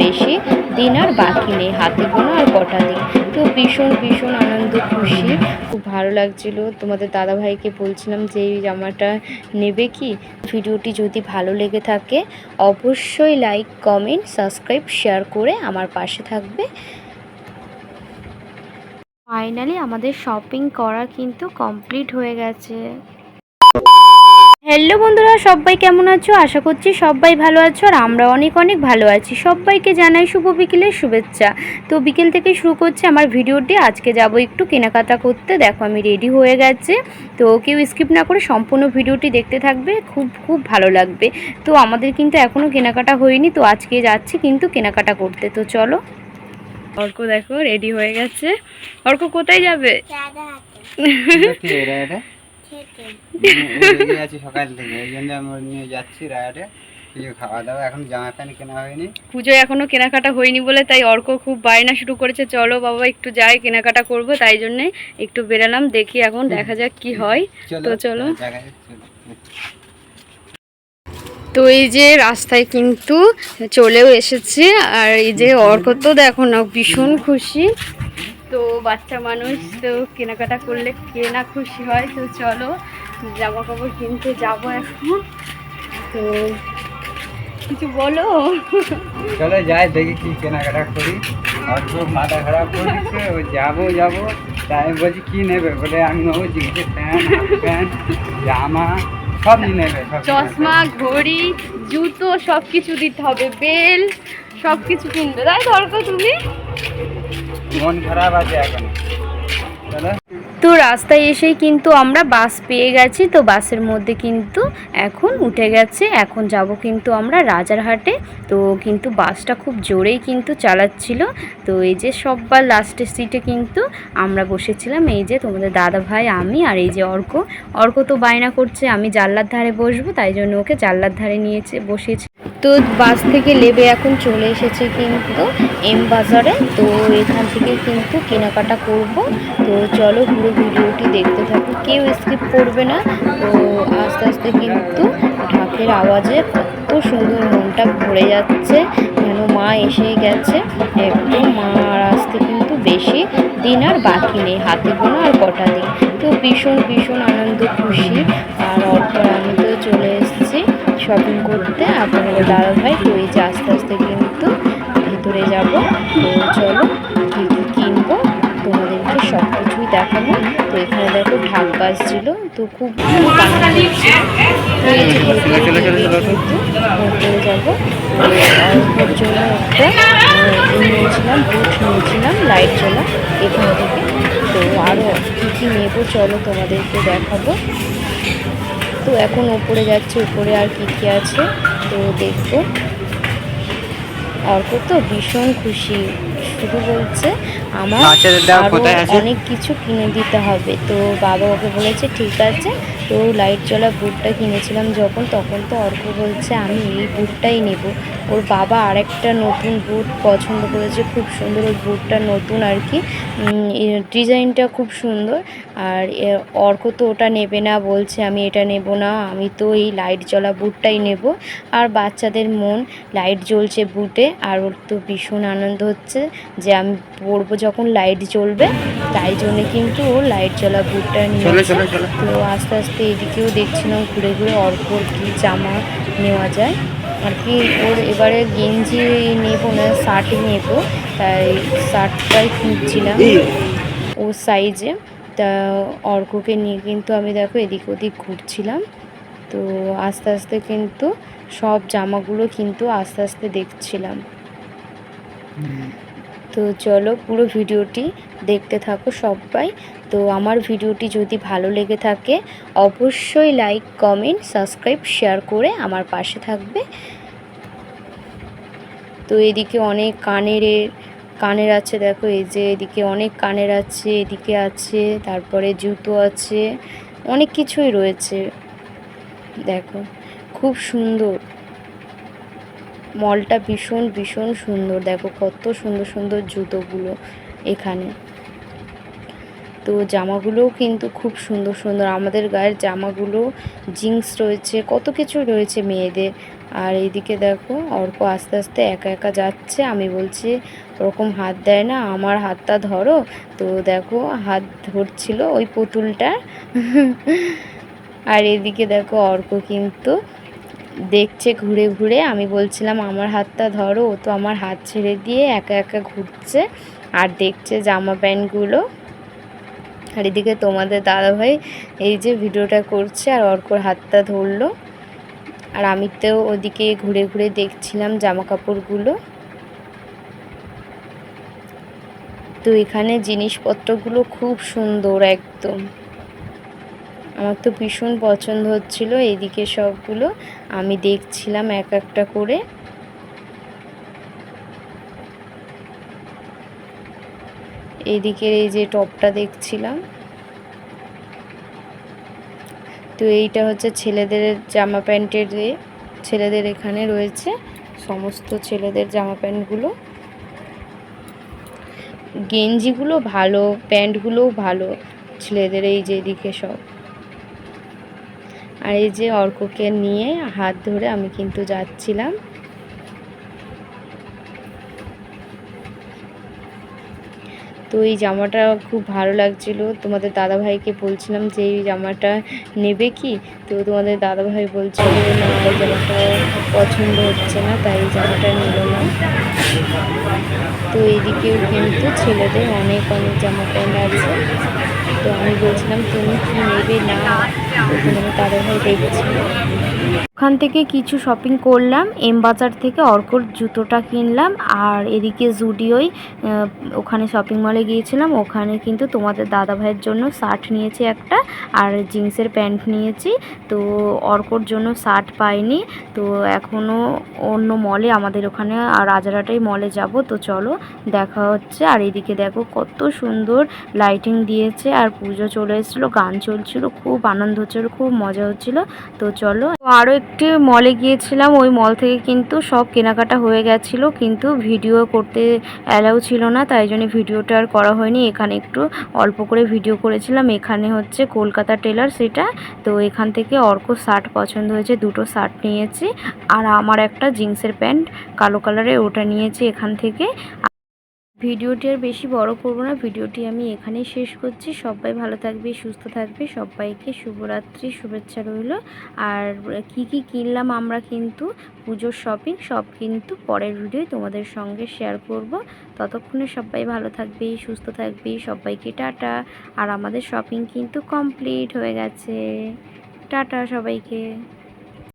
বেশি দিন আর বাকি নেই, হাতে গোনা আর কটা দিন। তো ভীষণ ভীষণ আনন্দ, খুশি। খুব ভালো লাগছিল। তোমাদের দাদা ভাইকে বলছিলাম যে এই জামাটা নেবে কি? ভিডিওটি যদি ভালো লেগে থাকে, অবশ্যই লাইক, কমেন্ট, সাবস্ক্রাইব, শেয়ার করে আমার পাশে থাকবে। ফাইনালি আমাদের শপিং করা কিন্তু কমপ্লিট হয়ে গেছে। হ্যালো বন্ধুরা সবাই কেমন আছো? আশা করছি সবাই ভালো আছো আর আমরা অনেক অনেক ভালো আছি। সবাইকে জানাই শুভ বিকেলের শুভেচ্ছা। তো বিকেল থেকে শুরু করছে আমার ভিডিওটি। আজকে যাব একটু কেনাকাটা করতে। দেখো আমি রেডি হয়ে গেছে। তো কেউ স্কিপ না করে সম্পূর্ণ ভিডিওটি দেখতে থাকবে। খুব খুব ভালো লাগবে। তো আমাদের কিন্তু এখনও কেনাকাটা হয়নি। তো আজকে যাচ্ছি কিন্তু কেনাকাটা করতে। তো চলো। অর্ক দেখো রেডি হয়ে গেছে। অর্ক কোথায় যাবে? কি আছি সকাল থেকে। এই জন্য আমি নিয়ে যাচ্ছি কিছু খাওয়া দাওয়া এখন জামা প্যান্ট কেনা হয়নি। পুজোয় এখনও কেনাকাটা হয়নি বলে তাই অর্ক খুব বায়না শুরু করেছে। চলো বাবা একটু যাই কেনাকাটা করব। তাই জন্যে একটু বেরালাম দেখি এখন দেখা যাক কি হয়। তো চলো। তো এই যে রাস্তায় কিন্তু চলেও এসেছে। আর এই যে অর্ক তো দেখো না ভীষণ খুশি। তো বাচ্চা মানুষ তো কেনাকাটা করলে কে না খুশি হয় তো চলো জামা কাপড় কিনতে যাব এখন। তো কিছু বলো? চলো যাই দেখি কি কেনাকাটা করি। আর খুব মাথা খারাপ করে দিচ্ছে ও যাব যাব। তাই আমি বলছি কি নেবে? বলে আমি নেব জিন্সের প্যান্ট প্যান্ট জামা সব নেবে চশমা ঘড়ি জুতো সব কিছু দিতে হবে বেল সব কিছু কিনবে তাই তো অর্ক তুমি? তো রাস্তায় এসেই কিন্তু আমরা বাস পেয়ে গেছি, তো বাসের মধ্যে কিন্তু এখন উঠে গেছে। এখন যাব কিন্তু আমরা রাজারহাটে, তো কিন্তু বাসটা খুব জোরেই কিন্তু চালাচ্ছিল। তো এই যে সববার লাস্টের সিটে কিন্তু আমরা বসেছিলাম। এই যে তোমাদের দাদা ভাই, আমি আর এই যে অর্ক। অর্ক তো বায়না করছে, আমি জানলার ধারে বসবো, তাই জন্য ওকে জানলার ধারে নিয়েছে বসিয়েছে তো বাস থেকে লেবে এখন চলে এসেছে কিন্তু এম বাজারে। তো এখান থেকে কিন্তু কেনাকাটা করব। তো চলো পুরো ভিডিওটি দেখতে থাকো। কেউ স্কিপ করবে না। তো আস্তে আস্তে কিন্তু ঢাকের আওয়াজে কত সুন্দর মনটা ভরে যাচ্ছে যেন মা এসে গেছে। একদম মা আর আসতে কিন্তু বেশি দিন আর বাকি নেই, হাতে গোনা আর কটা দিন। তো ভীষণ ভীষণ আনন্দ, খুশি। আর অর্থ আমি তো চলে শপিং করতে আপনাদের দাদা ভাই তো এই যে আস্তে আস্তে কিন্তু ভেতরে যাব তো চলো কী কী কিনবো তোমাদেরকে সব কিছুই দেখাবো তো এখানে দেখো ঢাক তো খুব খুব তো। কিন্তু ভেতরে যাব অল্পের জন্য একটা নিয়েছিলাম বুট নিয়েছিলাম লাইট জ্বলা এখান থেকে তো আরও কী কী নেব চলো তোমাদেরকে দেখাবো তো এখন ওপরে যাচ্ছে উপরে আর কি কী আছে তো দেখব অর্ক তো ভীষণ খুশি শুধু বলছে আমার? অনেক কিছু কিনে দিতে হবে তো বাবা ওকে বলেছে ঠিক আছে তো লাইট জ্বলা বুটটা কিনেছিলাম যখন তখন তো অর্ক বলছে আমি এই বুটটাই নেব। ওর বাবা আরেকটা নতুন বুট পছন্দ করেছে খুব সুন্দর ওই বুটটা নতুন আর কি। ডিজাইনটা খুব সুন্দর আর অর্ক তো ওটা নেবে না বলছে আমি এটা নেব না আমি তো এই লাইট জ্বলা বুটটাই নেব। আর বাচ্চাদের মন লাইট জ্বলছে বুটে আর ওর তো ভীষণ আনন্দ হচ্ছে যে আমি পরবো যখন লাইট জ্বলবে তাই জন্য কিন্তু ও লাইট জ্বলা বুটটা চলো। তো আস্তে আস্তে এদিকেও দেখছিলাম ঘুরে ঘুরে অর্কর কি জামা নেওয়া যায়। আর কি ওর এবারে গেঞ্জি নেব না শার্টই নেব, তাই শার্টটাই খুঁজছিলাম ও সাইজে তা অর্ককে নিয়ে কিন্তু আমি দেখো এদিক ওদিক ঘুরছিলাম। তো আস্তে আস্তে কিন্তু সব জামাগুলো কিন্তু আস্তে আস্তে দেখছিলাম। তো চলো পুরো ভিডিওটি দেখতে থাকো সবাই। তো আমার ভিডিওটি যদি ভালো লেগে থাকে, অবশ্যই লাইক কমেন্ট সাবস্ক্রাইব শেয়ার করে আমার পাশে থাকবে। তো এদিকে অনেক কানের কানের আছে দেখো, এই যে এদিকে অনেক কানের আছে, এদিকে আছে, তারপরে জুতো আছে, অনেক কিছুই রয়েছে। দেখো, খুব সুন্দর। মলটা ভীষণ ভীষণ সুন্দর। দেখো কত সুন্দর সুন্দর জুতোগুলো এখানে। তো জামাগুলোও কিন্তু খুব সুন্দর সুন্দর। আমাদের গায়ের জামাগুলো জিন্স রয়েছে, কত কিছু রয়েছে মেয়েদের। আর এইদিকে দেখো, অর্ক আস্তে আস্তে একা একা যাচ্ছে। আমি বলছি, ওরকম হাত দেয় না, আমার হাতটা ধরো। তো দেখো, হাত ধরছিল ওই পুতুলটা। আর এদিকে দেখো, অর্ক কিন্তু দেখছে ঘুরে ঘুরে, আমি বলছিলাম, আমার হাতটা ধরো, ও তো আমার হাত ছেড়ে দিয়ে একা একা ঘুরছে আর দেখছে জামা প্যান্টগুলো। আর এদিকে তোমাদের দাদাভাই এই যে ভিডিওটা করছে আর অর্কর হাতটা ধরলো। আর আমি তো ওদিকে ঘুরে ঘুরে দেখছিলাম জামা কাপড়গুলো তো এখানে জিনিসপত্রগুলো খুব সুন্দর একদম। আমার তো ভীষণ পছন্দ হচ্ছিল এইদিকে সবগুলো। আমি দেখছিলাম এক একটা করে। এইদিকের এই যে টপটা দেখছিলাম। তো এইটা হচ্ছে ছেলেদের জামা প্যান্টের ছেলেদের এখানে রয়েছে সমস্ত ছেলেদের জামা প্যান্টগুলো। গেঞ্জিগুলো ভালো, প্যান্টগুলোও ভালো, ছেলেদের এই যে এদিকে সব। আর এই যে অর্ককে নিয়ে হাত ধরে আমি কিন্তু যাচ্ছিলাম। তো এই জামাটা খুব ভালো লাগছিল। তোমাদের দাদাভাইকে বলছিলাম যে এই জামাটা নেবে কি? তো তোমাদের দাদাভাই বলছিল না, এই জামাটা পছন্দ হচ্ছে না, তাই এই জামাটা নিল না। তো এইদিকেও কিন্তু ছেলেদের অনেক অনেক জামা প্যান্ট আছে। তো আমি বলছিলাম, তুমি কি নেবে না? তো তোমাদের দাদাভাই দেখছিল ওখান থেকে কিছু শপিং করলাম এম বাজার থেকে অর্কর জুতোটা কিনলাম, আর এদিকে জুডিওই ওখানে শপিং মলে গিয়েছিলাম, ওখানে কিন্তু তোমাদের দাদা ভাইয়ের জন্য শার্ট নিয়েছি একটা, আর জিন্সের প্যান্ট নিয়েছি, তো অর্কর জন্য শার্ট পাইনি, তো এখনও অন্য মলে আমাদের ওখানে আর রাজারহাটেই মলে যাব, তো চলো দেখা হচ্ছে, আর এদিকে দেখো কত সুন্দর লাইটিং দিয়েছে, আর পুজো চলে এসেছিল, গান চলছিল, খুব আনন্দ হচ্ছিল, খুব মজা হচ্ছিল, তো চলো। আরও একটি মলে গিয়েছিলাম, ওই মল থেকে কিন্তু সব কেনাকাটা হয়ে গেছিল, কিন্তু ভিডিও করতে অ্যালাউ ছিল না, তাই জন্য ভিডিওটা আর করা হয়নি। এখানে একটু অল্প করে ভিডিও করেছিলাম, এখানে হচ্ছে কলকাতা টেলার সেটা। তো এখান থেকে অর্ক শার্ট পছন্দ হয়েছে, দুটো শার্ট নিয়েছি। আর আমার একটা জিন্সের প্যান্ট, কালো কালারের ওটা নিয়েছি এখান থেকে। ভিডিওটি আর বেশি বড় করব না, ভিডিওটি আমি এখানেই শেষ করছি। সবাই ভালো থাকবে, সুস্থ থাকবে, সবাইকে শুভরাত্রি, শুভেচ্ছা রইল। আর কি কি কিনলাম আমরা কিন্তু, পুজোর শপিং সব কিন্তু পরের ভিডিও তোমাদের সঙ্গে শেয়ার করব। ততক্ষণে সবাই ভালো থাকবে, সুস্থ থাকবে, সবাইকে টাটা। আর আমাদের শপিং কিন্তু কমপ্লিট হয়ে গেছে। টাটা সবাইকে।